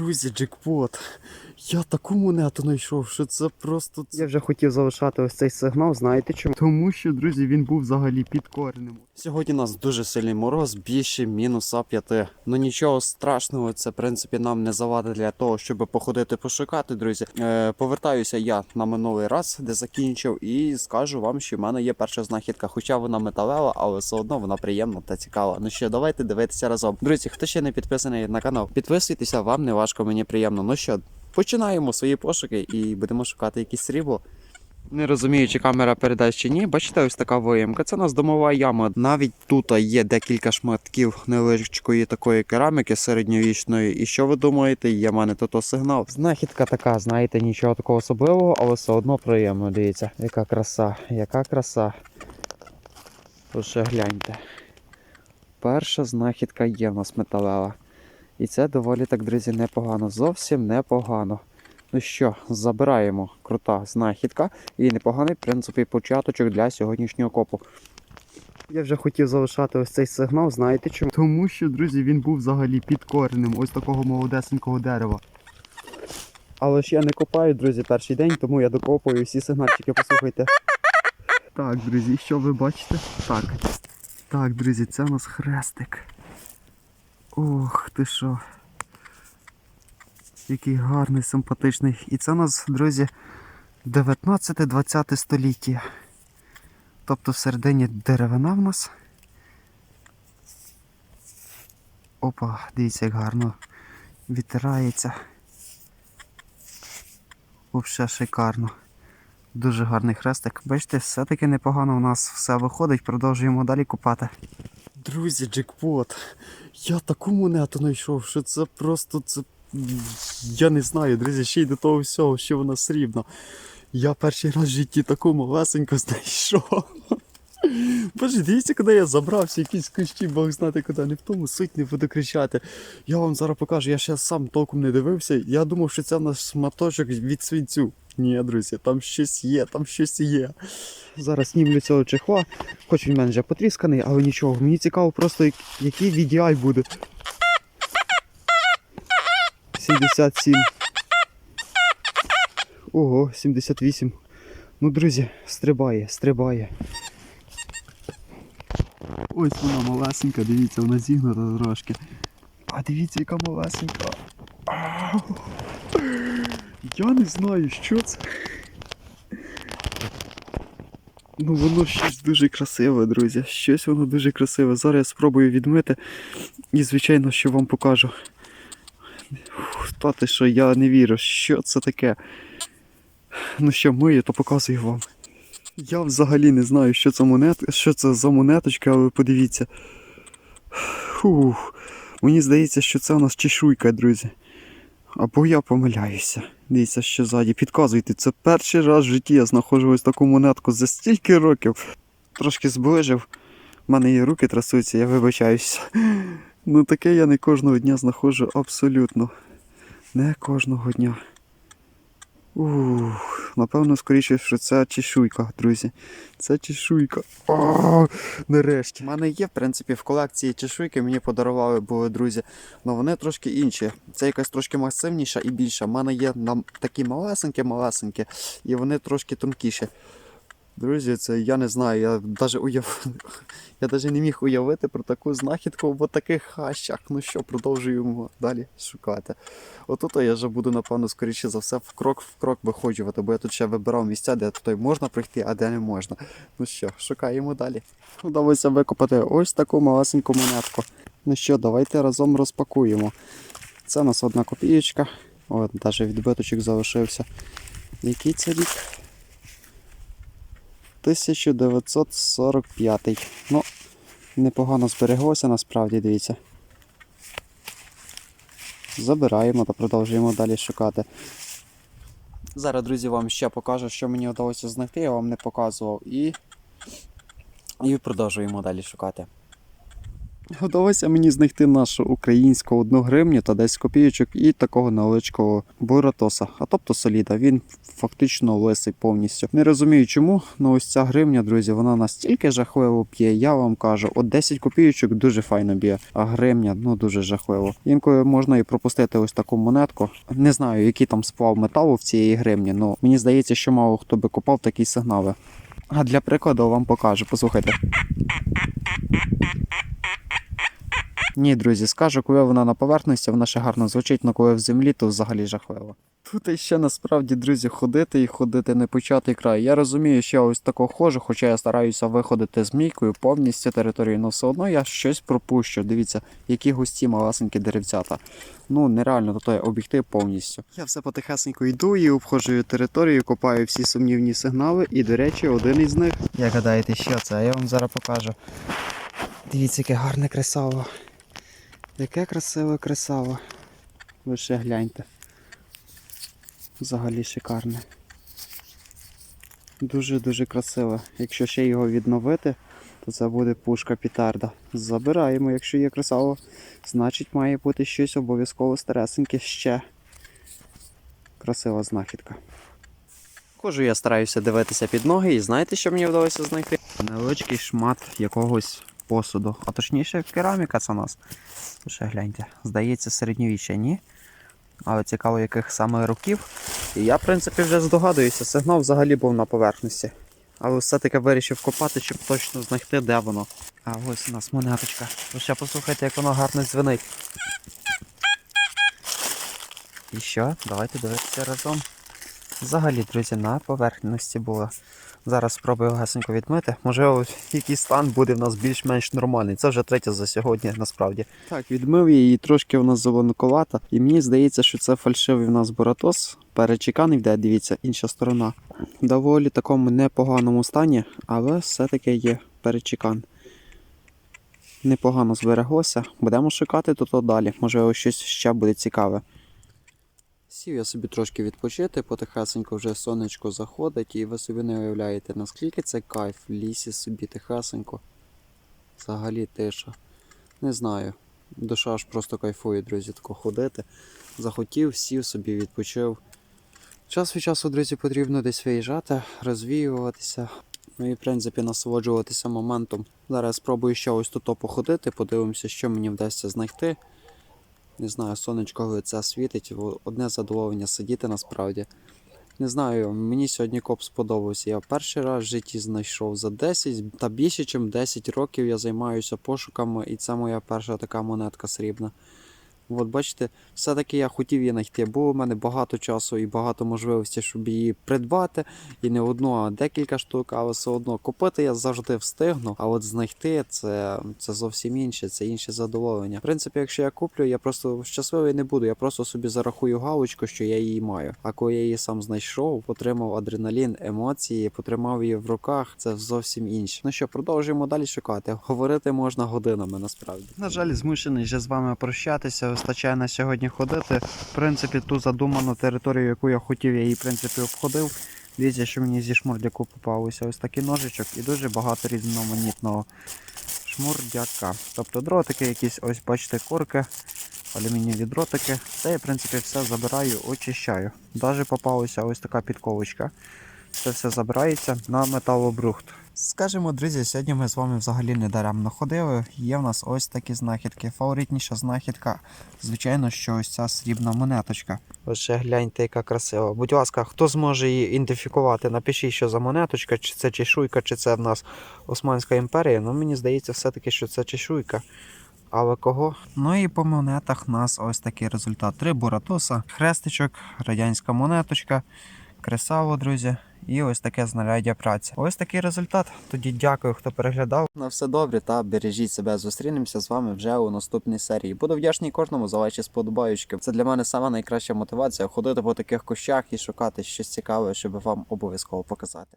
Друзі, джекпот. Я таку монету знайшов, що це просто. Я вже хотів залишати ось цей сигнал, знаєте чому? Тому що, друзі, він був взагалі під коренем. Сьогодні у нас дуже сильний мороз, більше мінуса 5. Ну нічого страшного, це в принципі нам не завадить для того, щоб походити пошукати, друзі. Е, повертаюся я на минулий раз, де закінчив, і скажу вам, що в мене є перша знахідка. Хоча вона металева, але все одно вона приємна та цікава. Ну що, давайте дивитися разом. Друзі, хто ще не підписаний на канал, підписуйтеся, вам не важко, мені приємно. Ну що, починаємо свої пошуки і будемо шукати якісь срібло. Не розумію, чи камера передасть чи ні. Бачите, ось така виїмка. Це у нас домова яма. Навіть тут є декілька шматків невеличкої такої кераміки середньовічної. І що ви думаєте, є в мене тут сигнал. Знахідка така, знаєте, нічого такого особливого, але все одно приємно. Дивіться, яка краса, яка краса. Лише гляньте. Перша знахідка є в нас металева. І це доволі так, друзі, непогано. Зовсім непогано. Ну що, забираємо крута знахідка і непоганий, в принципі, початочок для сьогоднішнього копу. Я вже хотів залишати ось цей сигнал, знаєте чому? Тому що, друзі, він був взагалі під коренем ось такого молодесенького дерева. Але ж я не копаю, друзі, перший день, тому я докопую всі сигнальчики, послухайте. Так, друзі, що ви бачите? Так. Так, друзі, це у нас хрестик. Ох, ти що. Який гарний, симпатичний. І це у нас, друзі, 19-20 століття. Тобто всередині деревина в нас. Опа, дивіться, як гарно відтирається. Взагалі шикарно. Дуже гарний хрестик. Бачите, все-таки непогано у нас все виходить, продовжуємо далі купати. Друзі, джекпот. Я таку монету знайшов, що це просто це. Я не знаю, друзі, ще й до того всього, що вона срібна. Я перший раз в житті таку малесеньку знайшов. Боже, дивіться, куди я забрався, якісь кущі, Бог знати куди, не в тому суть не буду кричати. Я вам зараз покажу, я ще сам толком не дивився. Я думав, що це в нас шматочок від свинцю. Ні, друзі, там щось є, там щось є. Зараз знімлю цього чехла, хоч він мене вже потрісканий, але нічого. Мені цікаво просто, який відеаль буде. 77. Ого, 78. Ну, друзі, стрибає, стрибає. Ось вона малесенька, дивіться, вона зігнута трошки. А дивіться, яка малесенька. Я не знаю, що це. Ну воно щось дуже красиве, друзі. Щось воно дуже красиве. Зараз я спробую відмити і, звичайно, що вам покажу. Фух, Та ти що, я не вірю, що це таке. Ну що, мию, то показую вам. Я взагалі не знаю, що це монет, що це за монеточка, але подивіться. Фух. Мені здається, що це у нас чешуйка, друзі. Або я помиляюся. Дивіться, що ззаді. Підказуйте, це перший раз в житті я знаходжу ось таку монетку за стільки років. Трошки зближив. У мене і руки трасуються, я вибачаюся. Ну таке я не кожного дня знаходжу абсолютно. Не кожного дня. Ух, напевно, скоріше, що це чешуйка, друзі. Це чешуйка. О, нарешті. У мене є, в принципі, в колекції чешуйки, мені подарували були друзі. але вони трошки інші. Це якась трошки масивніша і більша. У мене є такі малесенькі-малесенькі, і вони трошки тонкіші. Друзі, це я не знаю, я навіть уяв... я навіть не міг уявити про таку знахідку в таких хащах. Ну що, продовжуємо далі шукати. Отут я вже буду, напевно, скоріше за все, в крок в крок виходжувати, бо я тут ще вибирав місця, де тут можна пройти, а де не можна. Ну що, шукаємо далі. Вдалося викопати ось таку малесеньку монетку. Ну що, давайте разом розпакуємо. Це у нас одна копієчка. От, навіть відбиточок залишився. Який це рік? 1945. Ну, непогано збереглося насправді, дивіться. Забираємо та продовжуємо далі шукати. Зараз, друзі, вам ще покажу, що мені вдалося знайти, я вам не показував. І, і продовжуємо далі шукати. Вдалося мені знайти нашу українську одну гривню та 10 копійочок і такого невеличкого буратоса, а тобто соліда. Він фактично лисий повністю. Не розумію чому, але ось ця гривня, друзі, вона настільки жахливо п'є. Я вам кажу, от 10 копійочок дуже файно б'є, а гривня ну дуже жахливо. Інколи можна і пропустити ось таку монетку. Не знаю, який там сплав металу в цієї гривні, але мені здається, що мало хто би копав такі сигнали. А для прикладу вам покажу, послухайте. Ні, друзі, скажу, коли вона на поверхності, вона ще гарно звучить, але коли в землі, то взагалі жахливо. Тут іще насправді, друзі, ходити і ходити не початий край. Я розумію, що я ось тако ходжу, хоча я стараюся виходити змійкою повністю територію, але все одно я щось пропущу. Дивіться, які густі малесенькі деревцята. Ну, нереально до той об'єктив повністю. Я все потихесенько йду і обходжую територію, копаю всі сумнівні сигнали, і, до речі, один із них. Як гадаєте, що це? Я вам зараз покажу. Дивіться, яке гарне кресало. Яке красиве кресало. Ви ще гляньте. Взагалі шикарне. Дуже-дуже красиве. Якщо ще його відновити, то це буде пушка пітарда. Забираємо, якщо є красаво, значить має бути щось обов'язково старесеньке ще. Красива знахідка. Кожу я стараюся дивитися під ноги, і знаєте, що мені вдалося знайти? Невеличкий шмат якогось посуду. А точніше, кераміка це у нас. Ще гляньте. Здається, середньовіччя, ні. Але цікаво, яких саме років. І я, в принципі, вже здогадуюся, сигнал взагалі був на поверхності. Але все-таки вирішив копати, щоб точно знайти, де воно. А ось у нас монеточка. Ви ще послухайте, як воно гарно дзвенить. І що? Давайте дивитися разом. Взагалі, друзі, на поверхності було. Зараз спробую гасенько відмити. Можливо, якийсь стан буде в нас більш-менш нормальний. Це вже третя за сьогодні, насправді. Так, відмив її, трошки в нас зеленкувата. І мені здається, що це фальшивий в нас боратос. Перечеканий йде, дивіться, інша сторона. В доволі такому непоганому стані, але все-таки є перечекан. Непогано збереглося. Будемо шукати тут далі. Можливо, щось ще буде цікаве. Сів я собі трошки відпочити, потихесенько вже сонечко заходить, і ви собі не уявляєте, наскільки це кайф в лісі собі тихесенько. Взагалі тиша. Не знаю. Душа ж просто кайфує, друзі, тако ходити. Захотів, сів собі, відпочив. Час від часу, друзі, потрібно десь виїжджати, розвіюватися. Ну і в принципі насолоджуватися моментом. Зараз спробую ще ось тут походити, подивимося, що мені вдасться знайти. Не знаю, сонечко лице світить, одне задоволення сидіти насправді. Не знаю, мені сьогодні коп сподобався. Я перший раз в житті знайшов за 10 та більше, ніж 10 років я займаюся пошуками, і це моя перша така монетка срібна. От бачите, все-таки я хотів її знайти. Було в мене багато часу і багато можливостей, щоб її придбати. І не одну, а декілька штук, але все одно купити я завжди встигну. А от знайти це, це зовсім інше, це інше задоволення. В принципі, якщо я куплю, я просто щасливий не буду. Я просто собі зарахую галочку, що я її маю. А коли я її сам знайшов, отримав адреналін, емоції, потримав її в руках, це зовсім інше. Ну що, продовжуємо далі шукати. Говорити можна годинами насправді. На жаль, змушений вже з вами прощатися. Вистачає на сьогодні ходити. В принципі, ту задуману територію, яку я хотів, я її в принципі обходив. Дивіться, що мені зі шмурдяку попалося ось такий ножичок і дуже багато різноманітного шмурдяка. Тобто дротики якісь, ось бачите, корки, алюмінієві дротики. Це я, в принципі, все забираю, очищаю. Даже попалася ось така підковочка. Це все забирається на металобрухт. Скажемо, друзі, сьогодні ми з вами взагалі не даремно ходили. Є в нас ось такі знахідки. Фаворитніша знахідка, звичайно, що ось ця срібна монеточка. Ще гляньте, яка красива. Будь ласка, хто зможе її ідентифікувати? Напишіть, що за монеточка, чи це чешуйка, чи це в нас Османська імперія. Ну, мені здається, все-таки, що це чешуйка. Але кого? Ну і по монетах у нас ось такий результат. Три буратоса, хрестичок, радянська монеточка, кресаво, друзі. І ось таке знаряддя праці. Ось такий результат. Тоді дякую, хто переглядав. На все добре та бережіть себе. Зустрінемося з вами вже у наступній серії. Буду вдячний кожному за ваші сподобаючки. Це для мене сама найкраща мотивація ходити по таких кущах і шукати щось цікаве, щоб вам обов'язково показати.